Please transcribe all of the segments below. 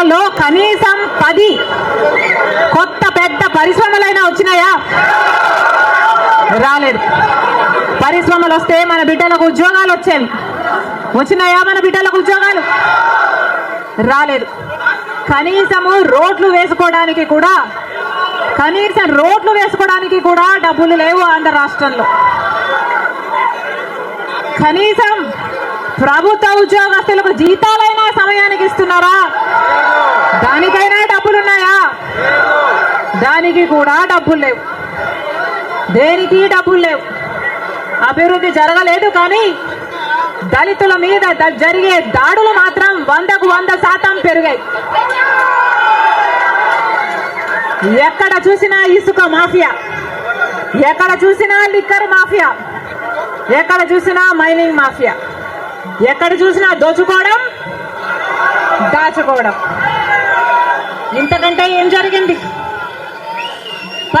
సంవత్సరాలలో కనీసం పది కొత్త పెద్ద పరిశ్రమలైనా వచ్చినాయా? రాలేదు. పరిశ్రమలు వస్తే మన బిడ్డలకు ఉద్యోగాలు వచ్చేవి. వచ్చినాయా మన బిడ్డలకు ఉద్యోగాలు? రాలేదు. కనీసము రోడ్లు వేసుకోవడానికి కూడా కనీసం రోడ్లు వేసుకోవడానికి కూడా డబ్బులు లేవు ఆంధ్ర రాష్ట్రంలో. కనీసం ప్రభుత్వ ఉద్యోగస్తులకు జీతాలైనా సమయానికి ఇస్తున్నారా? దానికైనా డబ్బులున్నాయా? దానికి కూడా డబ్బులు లేవు. దేనికి డబ్బులు లేవు? అభివృద్ధి జరగలేదు కానీ దళితుల మీద జరిగే దాడులు మాత్రం వందకు వంద శాతం పెరిగాయి. ఎక్కడ చూసినా ఇసుక మాఫియా. ఎక్కడ చూసినా లిక్కర్ మాఫియా. ఎక్కడ చూసినా మైనింగ్ మాఫియా. ఎక్కడ చూసినా దోచుకోవడం దాచుకోవడం. ఇంతకంటే ఏం జరిగింది?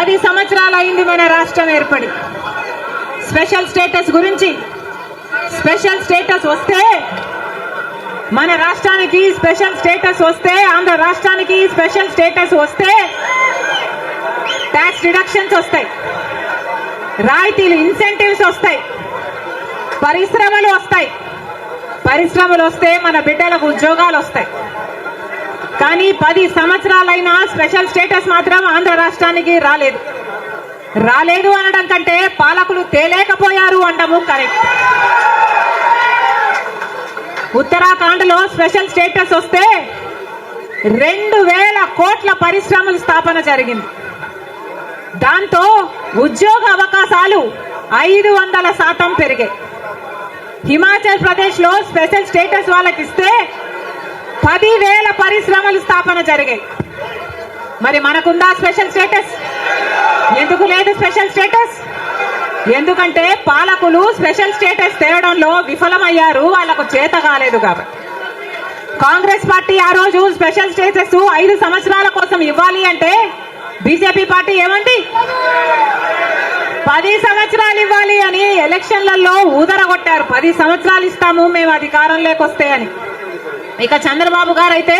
పది సంవత్సరాలు అయింది మన రాష్ట్రం ఏర్పడి. స్పెషల్ స్టేటస్ గురించి స్పెషల్ స్టేటస్ వస్తే మన రాష్ట్రానికి స్పెషల్ స్టేటస్ వస్తే ఆంధ్ర రాష్ట్రానికి స్పెషల్ స్టేటస్ వస్తే ట్యాక్స్ డిడక్షన్స్ వస్తాయి. రాయితీలు ఇన్సెంటివ్స్ వస్తాయి. పరిశ్రమలు వస్తాయి. పరిశ్రమలు వస్తే మన బిడ్డలకు ఉద్యోగాలు వస్తాయి. కానీ పది సంవత్సరాలైనా స్పెషల్ స్టేటస్ మాత్రం ఆంధ్ర రాష్ట్రానికి రాలేదు. రాలేదు అనడం కంటే పాలకులు తేలేకపోయారు అంటాము కరెక్ట్. ఉత్తరాఖండ్లో స్పెషల్ స్టేటస్ వస్తే రెండు వేల కోట్ల పరిశ్రమల స్థాపన జరిగింది. దాంతో ఉద్యోగ అవకాశాలు ఐదు వందల శాతం పెరిగాయి. హిమాచల్ ప్రదేశ్లో స్పెషల్ స్టేటస్ వాళ్ళకి ఇస్తే పదివేల పరిశ్రమలు స్థాపన జరిగాయి. మరి మనకుందా స్పెషల్ స్టేటస్? ఎందుకు లేదు స్పెషల్ స్టేటస్? ఎందుకంటే పాలకులు స్పెషల్ స్టేటస్ తేవడంలో విఫలమయ్యారు వాళ్ళకు చేత కాలేదు కాబట్టి. కాంగ్రెస్ పార్టీ ఆ రోజు స్పెషల్ స్టేటస్ ఐదు సంవత్సరాల కోసం ఇవ్వాలి అంటే బీజేపీ పార్టీ ఏమంది? పది సంవత్సరాలు ఇవ్వాలి అని ఎలక్షన్లలో ఊదరగొట్టారు. పది సంవత్సరాలు ఇస్తాము మేము అధికారంలోకి వస్తే అని. ఇక చంద్రబాబు గారు అయితే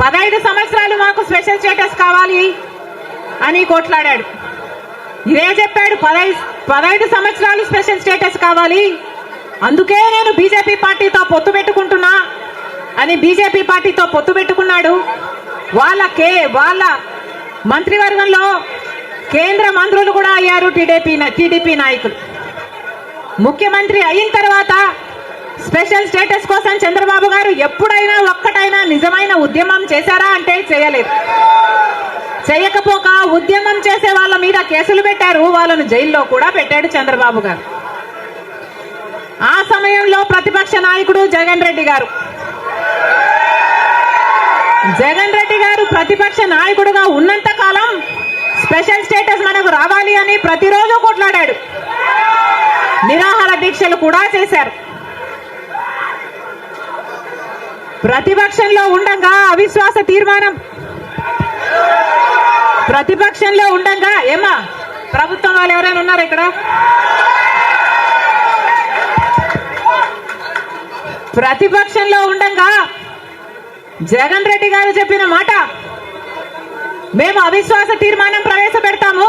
పదహైదు సంవత్సరాలు మాకు స్పెషల్ స్టేటస్ కావాలి అని కొట్లాడాడు. ఇదే చెప్పాడు పదహైదు పదహైదు సంవత్సరాలు స్పెషల్ స్టేటస్ కావాలి. అందుకే నేను బీజేపీ పార్టీతో పొత్తు పెట్టుకుంటున్నా అని బీజేపీ పార్టీతో పొత్తు పెట్టుకున్నాడు. వాళ్ళ కే వాళ్ళ మంత్రివర్గంలో కేంద్ర మంత్రులు కూడా అయ్యారు టీడీపీ టీడీపీ నాయకులు. ముఖ్యమంత్రి అయిన తర్వాత స్పెషల్ స్టేటస్ కోసం చంద్రబాబు ఎప్పుడైనా ఒక్కటైనా నిజమైన ఉద్యమం చేశారా అంటే చేయలేదు. చేయకపోక ఉద్యమం చేసే వాళ్ళ మీద కేసులు పెట్టారు. వాళ్ళను జైల్లో కూడా పెట్టాడు చంద్రబాబు గారు. ఆ సమయంలో ప్రతిపక్ష నాయకుడు జగన్ రెడ్డి గారు. జగన్ రెడ్డి గారు ప్రతిపక్ష నాయకుడుగా ఉన్నంత కాలం స్పెషల్ స్టేటస్ మనకు రావాలి అని ప్రతిరోజు కొట్లాడాడు. నిరాహార దీక్షలు కూడా చేశారు. ప్రతిపక్షంలో ఉండగా అవిశ్వాస తీర్మానం. ప్రతిపక్షంలో ఉండగా ఏమా ప్రభుత్వం వాళ్ళు ఎవరైనా ఉన్నారు ఇక్కడ? ప్రతిపక్షంలో ఉండగా జగన్ రెడ్డి గారు చెప్పిన మాట. మేము అవిశ్వాస తీర్మానం ప్రవేశపెడతాము.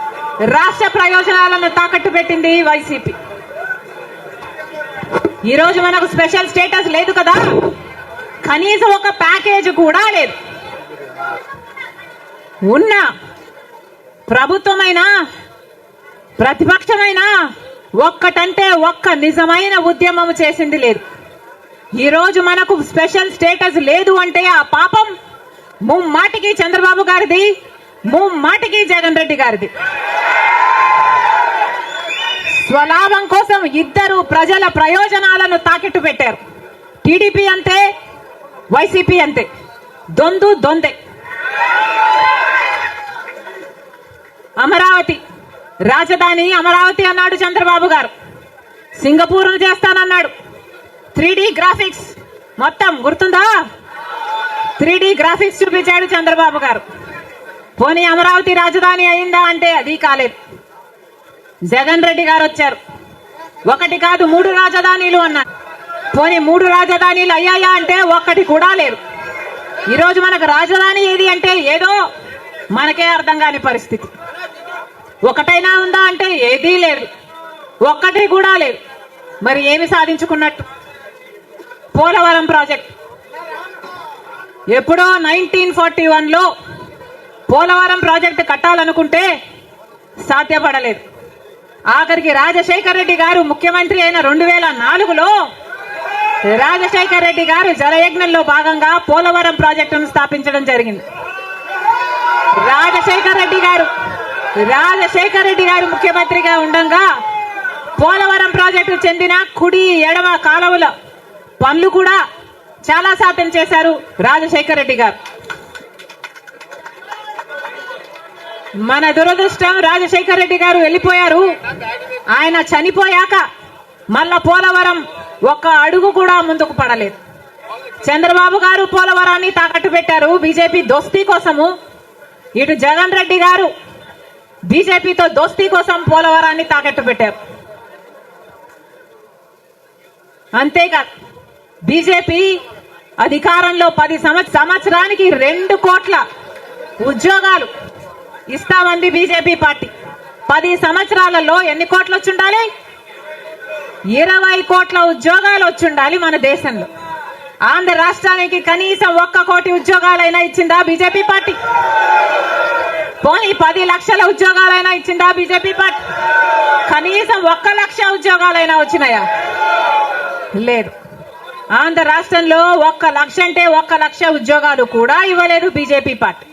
రాష్ట్ర ప్రయోజనాలను తాకట్టు పెట్టింది వైసీపీ. ఈ రోజు మనకు స్పెషల్ స్టేటస్ లేదు కదా? కనీసం ఒక ప్యాకేజ్ కూడా లేదు. ఉన్న ప్రభుత్వమైనా ప్రతిపక్షమైనా ఒక్కటంటే ఒక్క నిజమైన ఉద్యమం చేసింది లేదు. ఈ రోజు మనకు స్పెషల్ స్టేటస్ లేదు అంటే ఆ పాపం ముమ్మాటికి చంద్రబాబు గారిది ముమ్మాటికి జగన్ రెడ్డి గారిది. స్వలాభం కోసం ఇద్దరు ప్రజల ప్రయోజనాలను తాకిట్టు పెట్టారు. టీడీపీ అంతే వైసీపీ అంతే. దొందు దొందే. అమరావతి రాజధాని అమరావతి అన్నాడు చంద్రబాబు గారు. సింగపూర్ను చేస్తానన్నాడు. Three graphics. మొత్తం గుర్తుందా? త్రీ గ్రాఫిక్స్ చూపించాడు చంద్రబాబు గారు. పోనీ అమరావతి రాజధాని అయిందా అంటే అది కాలేదు. జగన్ రెడ్డి గారు వచ్చారు. ఒకటి కాదు మూడు రాజధానిలు అన్నారు. పోనీ మూడు రాజధానిలు అయ్యాయా అంటే ఒక్కటి కూడా లేదు. ఈరోజు మనకు రాజధాని ఏది అంటే ఏదో మనకే అర్థం కాని పరిస్థితి. ఒకటైనా ఉందా అంటే ఏదీ లేదు. ఒక్కటి కూడా లేదు. మరి ఏమి సాధించుకున్నట్టు? పోలవరం ప్రాజెక్ట్. ఎప్పుడో నైన్టీన్ ఫార్టీ వన్లో పోలవరం ప్రాజెక్టు కట్టాలనుకుంటే సాధ్యపడలేదు. ఆఖరికి రాజశేఖర్ రెడ్డి గారు ముఖ్యమంత్రి అయిన రెండు వేల నాలుగులో రాజశేఖర్ రెడ్డి గారు జలయజ్ఞంలో భాగంగా పోలవరం ప్రాజెక్టును స్థాపించడం జరిగింది. రాజశేఖర్ రెడ్డి గారు రాజశేఖర్ రెడ్డి గారు ముఖ్యమంత్రిగా ఉండగా పోలవరం ప్రాజెక్టు చెందిన కుడి ఎడమ కాలువల పనులు కూడా చాలా శాతం చేశారు రాజశేఖర్ రెడ్డి గారు. మన దురదృష్టం రాజశేఖర్ రెడ్డి గారు వెళ్ళిపోయారు. ఆయన చనిపోయాక మళ్ళా పోలవరం ఒక్క అడుగు కూడా ముందుకు పడలేదు. చంద్రబాబు గారు పోలవరాన్ని తాకట్టు పెట్టారు. బీజేపీ దోస్తీ కోసము. ఇటు జగన్ రెడ్డి గారు బీజేపీతో దోస్తీ కోసం పోలవరాన్ని తాకట్టు పెట్టారు. అంతేకాదు బీజేపీ అధికారంలో పది సంవత్సరానికి రెండు కోట్ల ఉద్యోగాలు ఇస్తామంది బీజేపీ పార్టీ. పది సంవత్సరాలలో ఎన్ని కోట్లు వచ్చుండాలి? ఇరవై కోట్ల ఉద్యోగాలు వచ్చుండాలి మన దేశంలో. ఆంధ్ర రాష్ట్రానికి కనీసం ఒక్క కోటి ఉద్యోగాలైనా ఇచ్చిందా బీజేపీ పార్టీ? పోనీ పది లక్షల ఉద్యోగాలైనా ఇచ్చిందా బీజేపీ పార్టీ? కనీసం ఒక్క లక్ష ఉద్యోగాలైనా వచ్చినాయా? లేదు. ఆంధ్ర రాష్ట్రంలో ఒక్క లక్ష అంటే ఒక్క లక్ష ఉద్యోగాలు కూడా ఇవ్వలేదు బీజేపీ పార్టీ.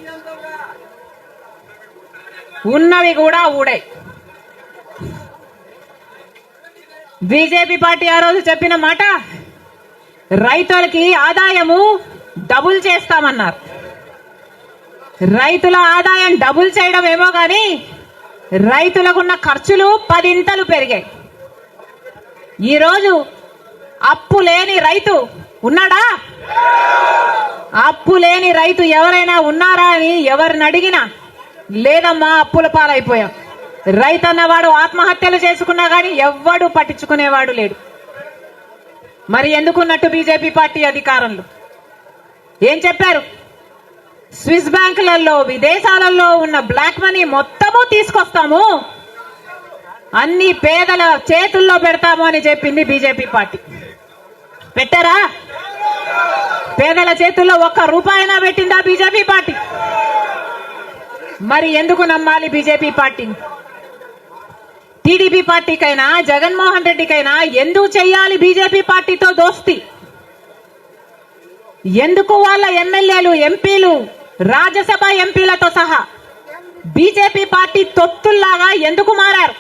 ఉన్నవి కూడా ఊడాయి బీజేపీ పార్టీ ఆ రోజు చెప్పిన మాట రైతులకి ఆదాయము డబుల్ చేస్తామన్నారు. రైతుల ఆదాయం డబుల్ చేయడం ఏమో కానీ రైతులకున్న ఖర్చులు పదింతలు పెరిగాయి. ఈరోజు అప్పు లేని రైతు ఉన్నాడా? అప్పు లేని రైతు ఎవరైనా ఉన్నారా అని ఎవరిని అడిగినా లేదమ్మా అప్పుల పాలైపోయాం. రైతన్నవాడు ఆత్మహత్యలు చేసుకున్నా కానీ ఎవ్వడు పట్టించుకునేవాడు లేడు. మరి ఎందుకున్నట్టు బీజేపీ పార్టీ అధికారంలో? ఏం చెప్పారు? స్విస్ బ్యాంకులలో విదేశాలలో ఉన్న బ్లాక్ మనీ మొత్తము తీసుకొస్తాము. అన్ని పేదల చేతుల్లో పెడతాము అని చెప్పింది బీజేపీ పార్టీ. పెట్టారా? పేదల చేతుల్లో ఒక్క రూపాయినా పెట్టిందా బీజేపీ పార్టీ? మరి ఎందుకు నమ్మాలి బీజేపీ పార్టీని టీడీపీ పార్టీకైనా జగన్మోహన్ రెడ్డికైనా ఎందుకు చెయ్యాలి బీజేపీ పార్టీతో దోస్తి? ఎందుకు వాళ్ళ ఎమ్మెల్యేలు ఎంపీలు రాజ్యసభ ఎంపీలతో సహా బీజేపీ పార్టీ తొత్తుల్లాగా ఎందుకు మారారు?